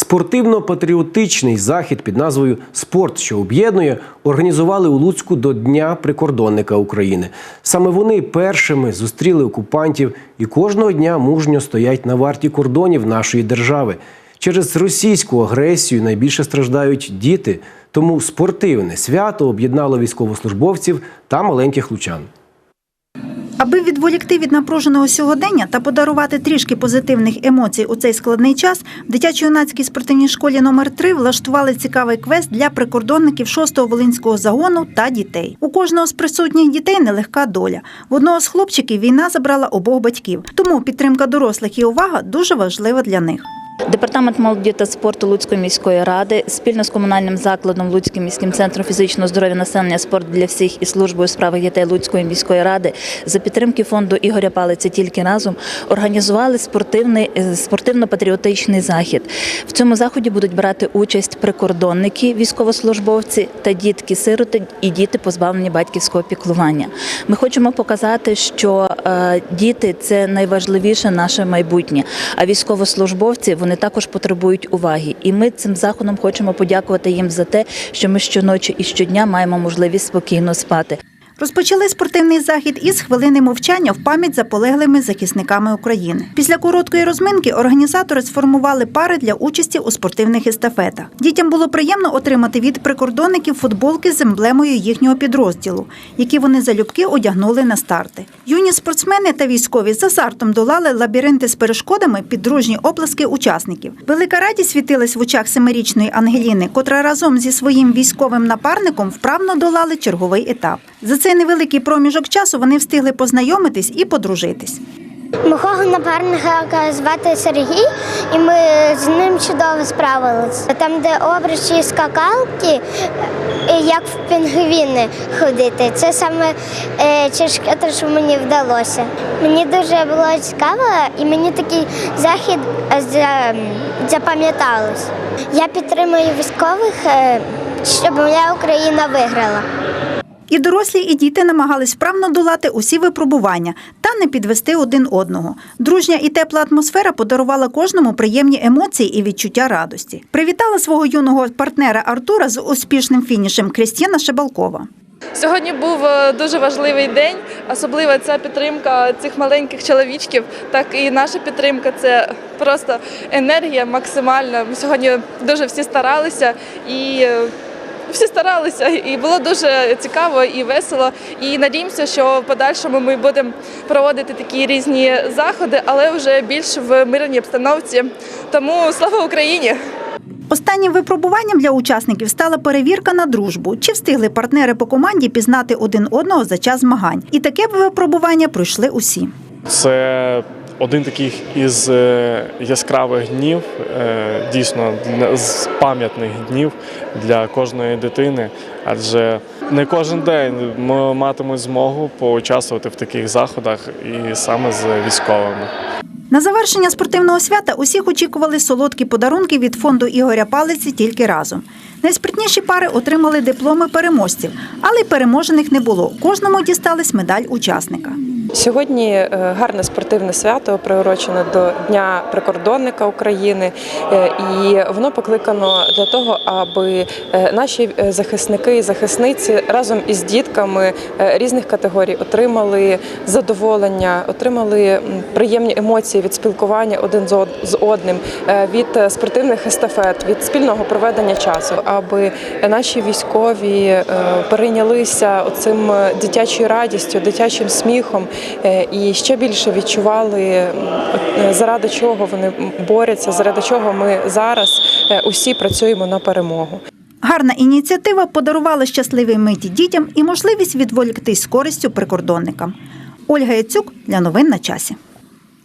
Спортивно-патріотичний захід під назвою Спорт, що об'єднує, організували у Луцьку до Дня прикордонника України. Саме вони першими зустріли окупантів і кожного дня мужньо стоять на варті кордонів нашої держави. Через російську агресію найбільше страждають діти, тому спортивне свято об'єднало військовослужбовців та маленьких лучан. Аби відволікти від напруженого сьогодення та подарувати трішки позитивних емоцій у цей складний час, в дитячо-юнацькій спортивній школі номер 3 влаштували цікавий квест для прикордонників 6-го волинського загону та дітей. У кожного з присутніх дітей нелегка доля. В одного з хлопчиків війна забрала обох батьків, тому підтримка дорослих і увага дуже важлива для них. Департамент молоді та спорту Луцької міської ради спільно з комунальним закладом Луцьким міським центром фізичного здоров'я населення спорт для всіх і службою у справах дітей Луцької міської ради за підтримки фонду Ігоря Палиця тільки разом організували е, спортивно-патріотичний захід. В цьому заході будуть брати участь прикордонники, військовослужбовці та дітки-сироти і діти, позбавлені батьківського піклування. Ми хочемо показати, що е, діти це найважливіше наше майбутнє, а військовослужбовці вони також потребують уваги. І ми цим заходом хочемо подякувати їм за те, що ми щоночі і щодня маємо можливість спокійно спати. Розпочали спортивний захід із хвилини мовчання в пам'ять за полеглими захисниками України. Після короткої розминки організатори сформували пари для участі у спортивних естафетах. Дітям було приємно отримати від прикордонників футболки з емблемою їхнього підрозділу, які вони залюбки одягнули на старти. Юні спортсмени та військові з азартом долали лабіринти з перешкодами під дружні оплески учасників. Велика радість світилась в очах семирічної Ангеліни, котра разом зі своїм військовим напарником вправно долали черговий етап. За цей невеликий проміжок часу вони встигли познайомитись і подружитись. Мого напарника звати Сергій, і ми з ним чудово справилися. Там, де обручі і скакалки, як в пінгвіни ходити, це саме тяжке, те, що мені вдалося. Мені дуже було цікаво, і мені такий захід е, за- Я підтримую військових, е, щоб моя Україна виграла. І дорослі, і діти намагались вправно долати усі випробування та не підвести один одного. Дружня і тепла атмосфера подарувала кожному приємні емоції і відчуття радості. Привітала свого юного партнера Артура з успішним фінішем Крістіна Шебалкова. Сьогодні був е, дуже важливий день, особливо ця підтримка цих маленьких чоловічків, так і наша підтримка це просто енергія максимальна. Ми сьогодні дуже всі старалися і. Всі старалися, і було дуже цікаво і весело. І надіємося, що в подальшому ми будемо проводити такі різні заходи, але вже більш в мирній обстановці. Тому слава Україні! Останнім випробуванням для учасників стала перевірка на дружбу, чи встигли партнери по команді пізнати один одного за час змагань. І таке випробування пройшли усі. Це один таких із е, яскравих днів, е, дійсно з пам'ятних днів для кожної дитини, адже не кожен день ми матимуть змогу поучаствувати в таких заходах і саме з військовими. На завершення спортивного свята усіх очікували солодкі подарунки від фонду Ігоря Палиці тільки разом. Найспритніші пари отримали дипломи переможців, але й переможених не було. Кожному дісталась медаль учасника. Сьогодні е, гарне спортивне свято приурочене до Дня прикордонника України, е, і воно покликано для того, аби е, наші захисники і захисниці разом із дітками різних категорій отримали задоволення, отримали приємні емоції від спілкування один з од- з одним, від спортивних естафет, від спільного проведення часу, аби наші військові перейнялися оцим е, дитячою радістю, дитячим сміхом і ще більше відчували, е, заради чого вони борються, заради чого ми зараз е, усі працюємо на перемогу. Гарна ініціатива подарувала щасливі миті дітям і можливість відволіктись з користю прикордонникам. Ольга Яцюк для новин на часі.